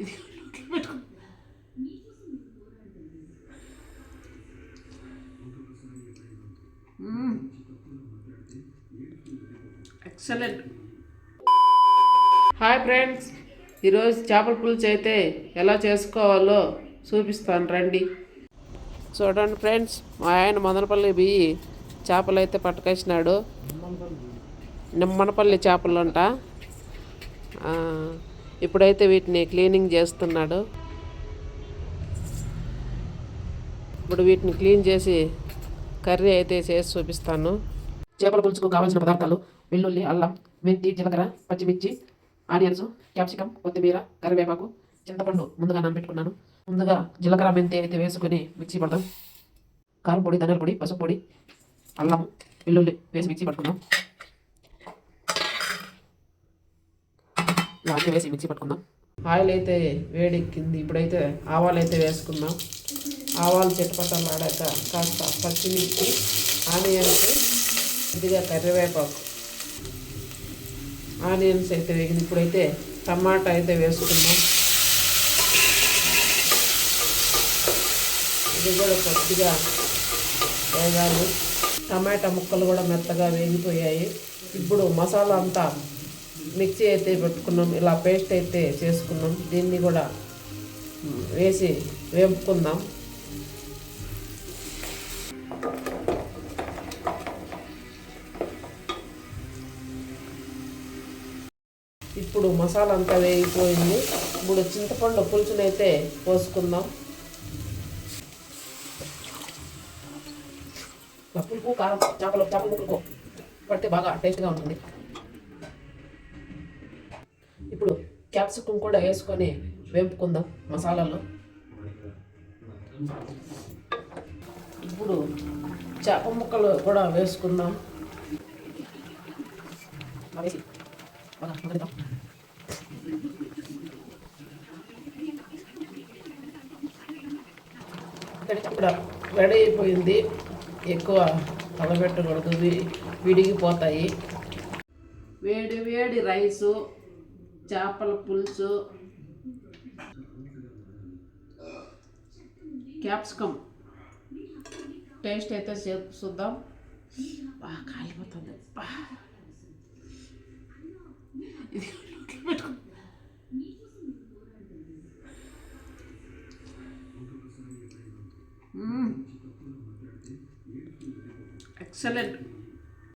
ఇది excellent hi friends ఈరోజు చేపల పులుసు అయితే ఎలా చేసుకోవాలో చూపిస్తాను రండి. చూడండి ఫ్రెండ్స్ మా ఆయన మదనపల్లి బియ్యి చేపలు అయితే పట్టుకొచ్చినాడు. నిమ్మనపల్లి చేపలు అంట ఇప్పుడైతే వీటిని క్లీనింగ్ చేస్తున్నాడు. ఇప్పుడు వీటిని క్లీన్ చేసి కర్రీ అయితే చేసి చూపిస్తాను. చేపల పులుసుకు కావాల్సిన పదార్థాలు వెల్లుల్లి అల్లం మెంతి జీలకర్ర పచ్చిమిర్చి ఆనియన్స్ క్యాప్సికమ్ కొత్తిమీర కరివేపాకు చింతపండు ముందుగా నానబెట్టుకున్నాను. ముందుగా జీలకర్ర మెంతి అయితే వేసుకొని మిక్సీ పడదాం కారం పొడి ధనియాల పొడి పసుపు పొడి అల్లం వెల్లుల్లి వేసి మిక్సీ పట్టుకున్నాం. ఇవన్నీ వేసి మిక్సీ పట్టుకుందాం. ఆయిల్ అయితే వేడెక్కింది. ఇప్పుడైతే ఆవాలు అయితే వేసుకుందాం. ఆవాలు చిట్టపట్టలు ఆడాక కాస్త పచ్చిమిర్చి ఆనియన్స్ ఇదిగా కరివేపాకు. ఆనియన్స్ అయితే వేగింది. ఇప్పుడైతే టమాటా అయితే వేసుకుందాం. ఇది కూడా కొద్దిగా వేగాలి. టమాటా ముక్కలు కూడా మెత్తగా వేగిపోయాయి. ఇప్పుడు మసాలా అంతా మిక్సీ అయితే పెట్టుకున్నాం ఇలా పేస్ట్ అయితే చేసుకున్నాం. దీన్ని కూడా వేసి వేపుకుందాం. ఇప్పుడు మసాలా అంతా వేగిపోయింది. ఇప్పుడు చింతపండు పులుసునైతే పోసుకుందాం. పులుపు కారం చేపలు చేపలు ముక్కలకు పడితే బాగా టేస్ట్గా ఉంటుంది ఇప్పుడు క్యాప్సికం కూడా వేసుకొని వేపుకుందాం మసాలాలో. ఇప్పుడు చేప ముక్కలు కూడా వేసుకుందాం. అలా ఇక్కడ రెడీ అయిపోయింది. ఎక్కువ తలబెట్టకూడదు విడిగిపోతాయి. వేడి వేడి రైసు. చేపల పులుసు. క్యాప్సికమ్ టేస్ట్ అయితే చే- చూద్దాం. బాగా కాలిపోతుంది. ఇది పెట్టుకో. ఎక్సలెంట్.